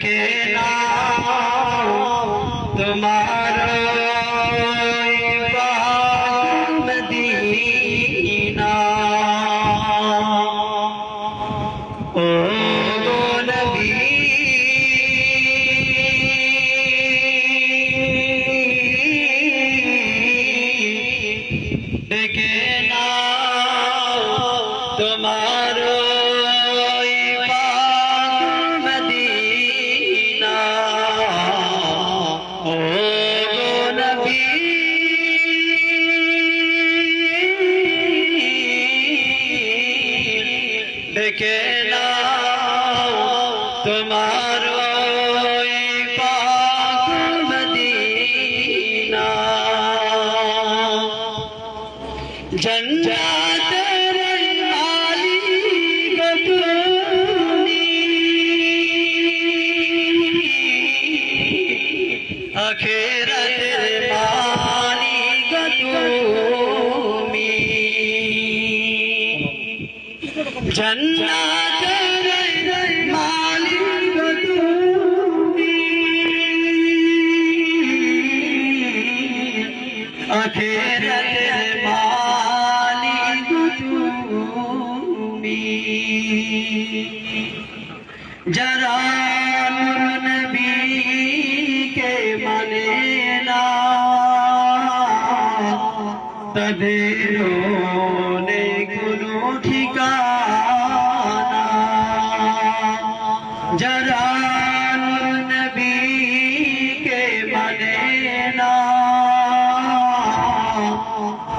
ডেকে নাও তোমার Medina oh নবী ডেকে ডেকে নাও তোমার পাক মদিনা। তুমি আখেরাতের जन्नत मालिक अखेरत मालिक तुमी जरा नबी के मनेला तदेरो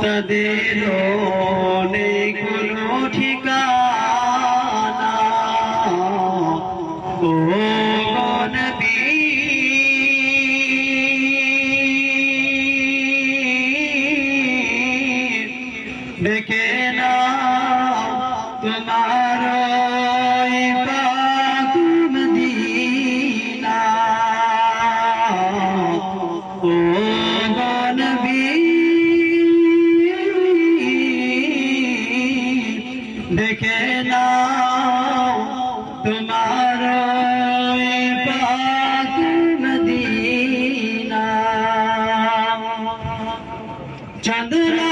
তাদের কোনো ঠিকানা। ও নবী। ডেকে তোমার পাক মদিনা চন্দ্রা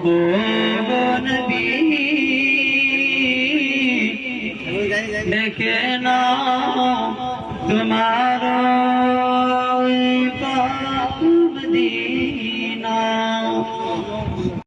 ও না তোমার